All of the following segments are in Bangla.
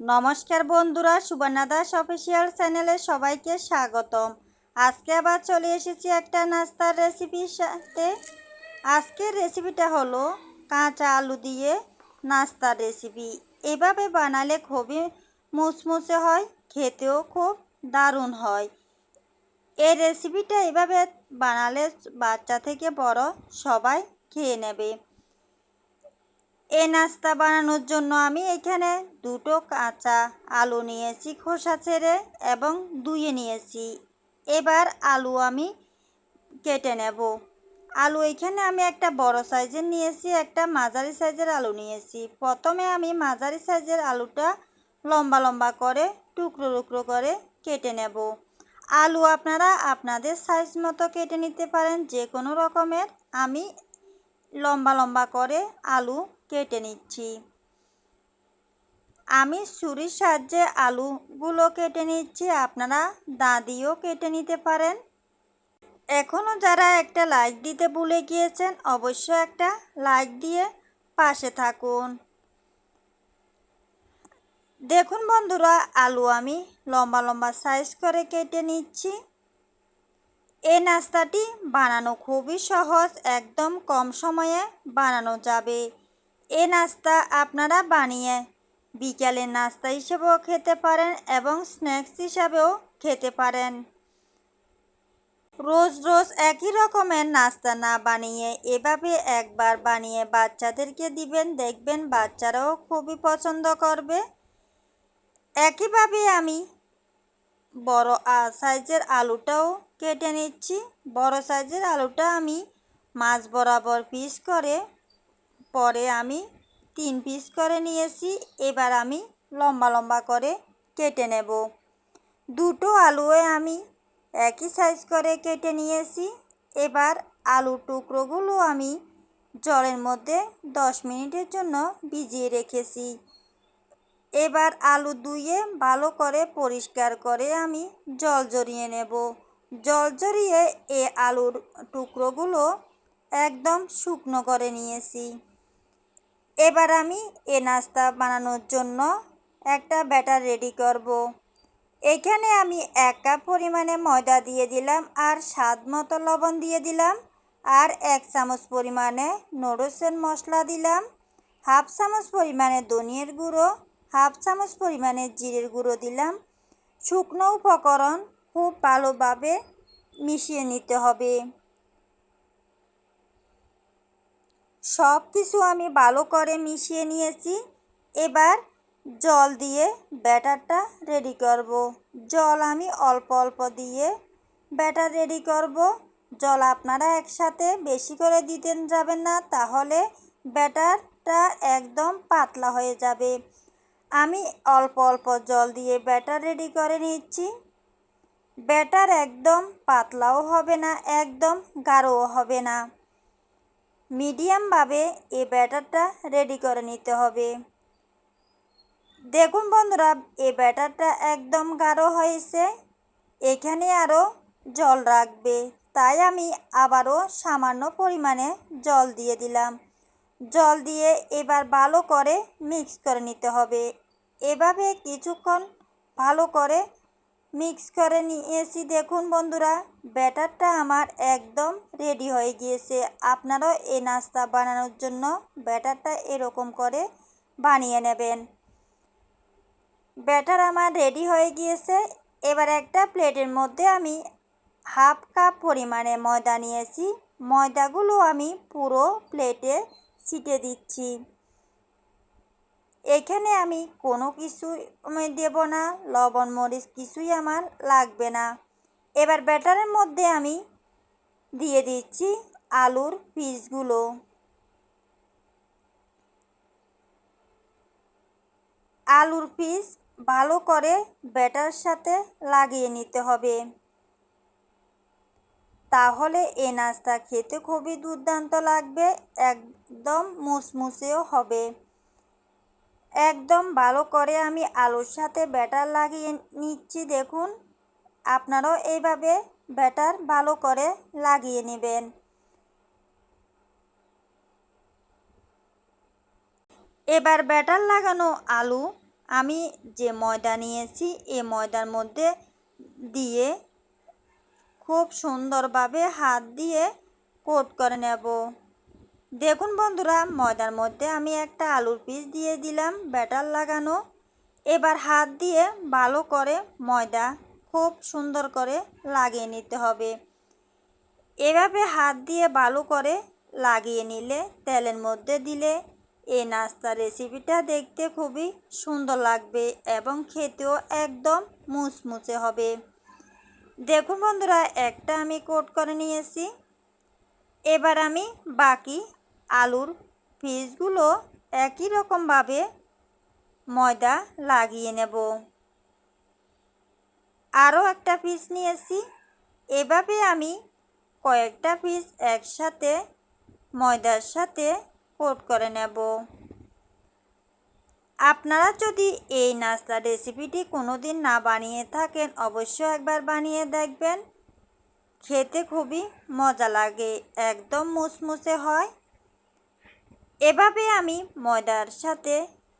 নমস্কার বন্ধুরা, সুবর্ণা দাস অফিসিয়াল চ্যানেলে সবাইকে স্বাগতম। আজকে আবার চলে এসেছি একটা নাস্তার রেসিপির সাথে। আজকের রেসিপিটা হলো কাঁচা আলু দিয়ে নাস্তার রেসিপি এভাবে বানালে খুবই মুচমুচে হয়, খেতেও খুব দারুণ হয়। এই রেসিপিটা এভাবে বানালে বাচ্চা থেকে বড় সবাই খেয়ে নেবে। এই নাস্তা বানানোর জন্য আমি এখানে দুটো কাঁচা আলু নিয়েছি, খোসা ছেড়ে এবং ধুয়ে নিয়েছি। এবার আলু আমি কেটে নেব। আলু এখানে আমি একটা বড় সাইজের নিয়েছি, একটা মাঝারি সাইজের আলু নিয়েছি। প্রথমে আমি মাঝারি সাইজের আলুটা লম্বা লম্বা করে, টুকরো টুকরো করে কেটে নেব। আলু আপনারা আপনাদের সাইজ মতো কেটে নিতে পারেন যে কোনো রকমের। আমি লম্বা লম্বা করে আলু কেটে নিচ্ছি। আমি ছুরির সাহায্যে আলুগুলো কেটে নিচ্ছি, আপনারা দা দিয়েও কেটে নিতে পারেন। এখনও যারা একটা লাইক দিতে ভুলে গিয়েছেন, অবশ্যই একটা লাইক দিয়ে পাশে থাকুন। দেখুন বন্ধুরা, আলু আমি লম্বা লম্বা সাইজ করে কেটে নিচ্ছি। এই নাস্তাটি বানানো খুবই সহজ, একদম কম সময়ে বানানো যাবে। এ নাস্তা আপনারা বানিয়ে বিকালের নাস্তা হিসেবেও খেতে পারেন এবং স্ন্যাক্স হিসাবেও খেতে পারেন। রোজ রোজ একই রকমের নাস্তা না বানিয়ে এভাবে একবার বানিয়ে বাচ্চাদেরকে দিবেন, দেখবেন বাচ্চারাও খুবই পছন্দ করবে। একইভাবে আমি বড় সাইজের আলুটাও কেটে নিচ্ছি। বড় সাইজের আলুটা আমি মাছ বরাবর পিস করে পরে আমি তিন পিস করে নিয়েছি, এবার আমি লম্বা লম্বা করে কেটে নেব। দুটো আলুয়ে আমি একই সাইজ করে কেটে নিয়েছি, এবার আলু টুকরোগুলো আমি জলের মধ্যে দশ মিনিটের জন্য ভিজিয়ে রেখেছি। এবার আলু ধুয়ে ভালো করে পরিষ্কার করে আমি জল জড়িয়ে নেব। জল জড়িয়ে এ আলুর টুকরোগুলো একদম শুকনো করে নিয়েছি। এবার আমি এ নাস্তা বানানোর জন্য একটা ব্যাটার রেডি করব। এখানে আমি এক কাপ পরিমাণে ময়দা দিয়ে দিলাম আর স্বাদ মতো লবণ দিয়ে দিলাম আর এক চামচ পরিমাণে নরসের মশলা দিলাম, হাফ চামচ পরিমাণে ধনিয়ার গুঁড়ো, হাফ চামচ পরিমাণে জিরের গুঁড়ো দিলাম শুকনো উপকরণ খুব ভালোভাবে মিশিয়ে নিতে হবে সব কিছু আমি ভালো করে মিশিয়ে নিয়েছি এবার জল দিয়ে ব্যাটারটা রেডি করব। জল আমি অল্প অল্প দিয়ে ব্যাটার রেডি করব। জল আপনারা একসাথে বেশি করে দিতে যাবেন না, তাহলে ব্যাটারটা একদম পাতলা হয়ে যাবে আমি অল্প অল্প জল দিয়ে ব্যাটার রেডি করে নিচ্ছি ব্যাটার একদম পাতলাও হবে না, একদম গাঢ়ও হবে না মিডিয়ামভাবে এই ব্যাটারটা রেডি করে নিতে হবে। দেখুন বন্ধুরা, এই ব্যাটারটা একদম গাঢ় হয়েছে। এখানে আরও জল রাখবে। তাই আমি আবারও সামান্য পরিমাণে জল দিয়ে দিলাম। জল দিয়ে এবার ভালো করে মিক্স করে নিতে হবে। এভাবে কিছুক্ষণ ভালো করে মিক্স করে নিয়েছি দেখুন বন্ধুরা। ব্যাটারটা আমার একদম রেডি হয়ে গিয়েছে। আপনারাও এই নাস্তা বানানোর জন্য ব্যাটারটা এরকম করে বানিয়ে নেবেন। ব্যাটার আমার রেডি হয়ে গিয়েছে। এবার একটা প্লেটের মধ্যে আমি হাফ কাপ পরিমাণে ময়দা নিয়েছি। ময়দাগুলো আমি পুরো প্লেটে ছিটে দিচ্ছি। এখানে আমি কোনো কিছু দেব না, লবণ, মরিচ কিছুই আমার লাগবে না। এবার ব্যাটারের মধ্যে আমি দিয়ে দিচ্ছি আলুর পিসগুলো। আলুর পিস ভালো করে ব্যাটার সাথে লাগিয়ে নিতে হবে। তাহলে এ নাস্তা খেতে খুবই দুর্দান্ত লাগবে, একদম মুসমুসেও হবে। একদম ভালো করে আমি আলুর সাথে ব্যাটার লাগিয়ে নিচ্ছি, দেখুন। আপনারাও এইভাবে ব্যাটার ভালো করে লাগিয়ে নেবেন। এবার ব্যাটার লাগানো আলু আমি যে ময়দা নিয়েছি এই ময়দার মধ্যে দিয়ে খুব সুন্দরভাবে হাত দিয়ে কোট করে নেব। দেখুন বন্ধুরা, ময়দার মধ্যে আমি একটা আলুর পিস দিয়ে দিলাম, ব্যাটার লাগানো। এবার হাত দিয়ে ভালো করে ময়দা খুব সুন্দর করে লাগিয়ে নিতে হবে। এভাবে হাত দিয়ে ভালো করে লাগিয়ে নিলে, তেলের মধ্যে দিলে এই নাস্তা রেসিপিটা দেখতে খুবই সুন্দর লাগবে এবং খেতেও একদম মুচমুচে হবে। দেখুন বন্ধুরা, একটা আমি কোট করে নিয়েছি। এবার আমি বাকি আলুর পিসগুলো একই রকমভাবে ময়দা লাগিয়ে নেব। আরও একটা পিস নিয়েছি। এভাবে আমি কয়েকটা পিস একসাথে ময়দার সাথে কোট করে নেব। আপনারা যদি এই নাস্তা রেসিপিটি কোনো দিন না বানিয়ে থাকেন, অবশ্যই একবার বানিয়ে দেখবেন। খেতে খুবই মজা লাগে, একদম মুসমুসে হয়। এভাবে আমি ময়দার সাথে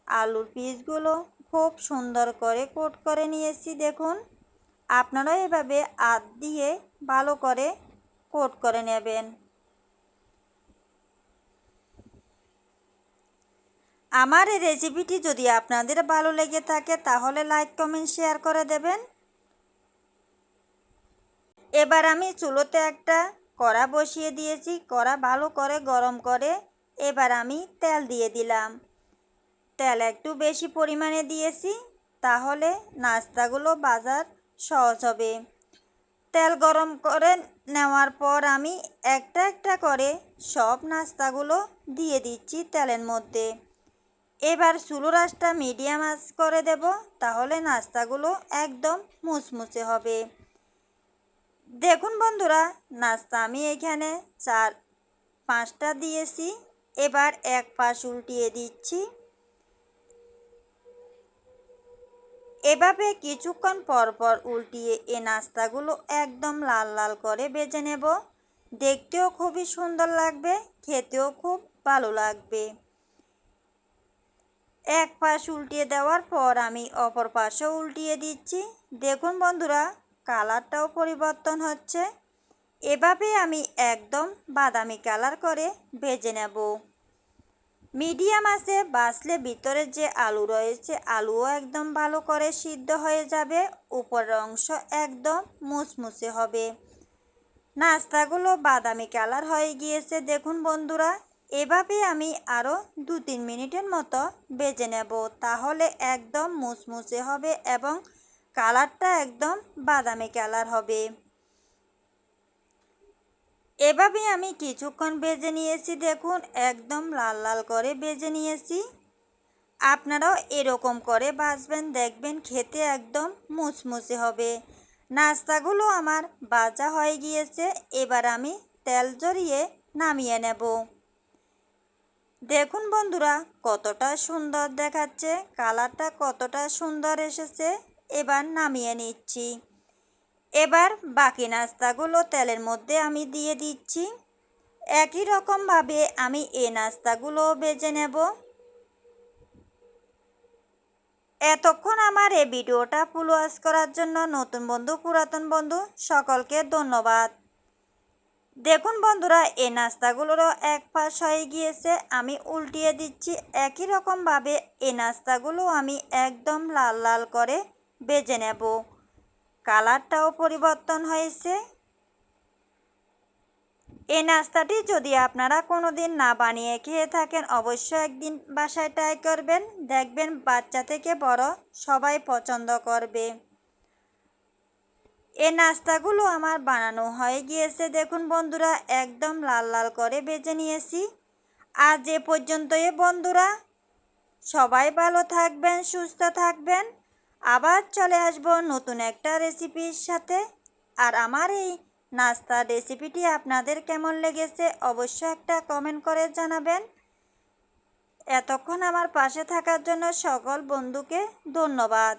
আলুর পিসগুলো খুব সুন্দর করে কোট করে নিয়েছি, দেখুন। আপনারা এভাবে হাত দিয়ে ভালো করে কোট করে নেবেন। আমার এই রেসিপিটি যদি আপনাদের ভালো লেগে থাকে, তাহলে লাইক, কমেন্ট, শেয়ার করে দেবেন। এবার আমি চুলোতে একটা কড়া বসিয়ে দিয়েছি। কড়া ভালো করে গরম করে এবার আমি তেল দিয়ে দিলাম। তেল একটু বেশি পরিমাণে দিয়েছি, তাহলে নাস্তাগুলো বাজার সহজ হবে। তেল গরম করে নেওয়ার পর আমি একটা একটা করে সব নাস্তাগুলো দিয়ে দিচ্ছি তেলের মধ্যে। এবার চুলো রাসটা মিডিয়াম আঁচ করে দেব, তাহলে নাস্তাগুলো একদম মুচমুচে হবে। দেখুন বন্ধুরা, নাস্তা আমি এখানে চার, পাঁচটা দিয়েছি। এবার এক পাশ উল্টিয়ে দিচ্ছি। এভাবে কিছুক্ষণ পর পর উল্টিয়ে এ নাস্তাগুলো একদম লাল লাল করে বেজে নেব। দেখতেও খুবই সুন্দর লাগবে, খেতেও খুব ভালো লাগবে। এক পাশ উল্টিয়ে দেওয়ার পর আমি অপর পাশেও উল্টিয়ে দিচ্ছি। দেখুন বন্ধুরা, কালারটাও পরিবর্তন হচ্ছে। এভাবে আমি একদম বাদামি কালার করে ভেজে নেব। মিডিয়াম আছে বাসলে ভিতরে যে আলু রয়েছে, আলুও একদম ভালো করে সিদ্ধ হয়ে যাবে, উপরের অংশ একদম মুচমুচে হবে। নাস্তাগুলো বাদামি কালার হয়ে গিয়েছে, দেখুন বন্ধুরা। এভাবে আমি আরও দু তিন মিনিটের মতো বেজে নেব, তাহলে একদম মুচমুচে হবে এবং কালারটা একদম বাদামি কালার হবে। এভাবে আমি কিছুক্ষণ বেজে নিয়েছি, দেখুন, একদম লাল লাল করে বেজে নিয়েছি। আপনারাও এরকম করে বাজবেন দেখবেন খেতে একদম মুচমুচে হবে। নাস্তাগুলো আমার বাজা হয়ে গিয়েছে, এবার আমি তেল জড়িয়ে নামিয়ে নেব। দেখুন বন্ধুরা, কতটা সুন্দর দেখাচ্ছে, কালারটা কতটা সুন্দর এসেছে, এবার নামিয়ে নিচ্ছি। এবার বাকি নাস্তাগুলো তেলের মধ্যে আমি দিয়ে দিচ্ছি। একই রকমভাবে আমি এই নাস্তাগুলো বেজে নেব। এতক্ষণ আমার এই ভিডিওটা ফুল করার জন্য নতুন বন্ধু, পুরাতন বন্ধু, সকলকে ধন্যবাদ। দেখুন বন্ধুরা, এই নাস্তাগুলোরও এক পাশ হয়ে গিয়েছে। আমি উল্টিয়ে দিচ্ছি, একই রকমভাবে এই নাস্তাগুলো আমি একদম লাল লাল করে বেজে নেব। কালারটাও পরিবর্তন হয়েছে। এই নাস্তাটি যদি আপনারা কোনো দিন না বানিয়ে খেয়ে থাকেন, অবশ্যই একদিন বাসায় ট্রাই করবেন। দেখবেন বাচ্চা থেকে বড় সবাই পছন্দ করবে। এই নাস্তাগুলো আমার বানানো হয়ে গিয়েছে। দেখুন বন্ধুরা, একদম লাল লাল করে বেজে নিয়েছি। আজ এ পর্যন্তই বন্ধুরা। সবাই ভালো থাকবেন, সুস্থ থাকবেন। আবার চলে আসব নতুন একটা রেসিপির সাথে। আর আমার এই নাস্তার রেসিপিটি আপনাদের কেমন লেগেছে অবশ্যই একটা কমেন্ট করে জানাবেন। এতক্ষণ আমার পাশে থাকার জন্য সকল বন্ধুকে ধন্যবাদ।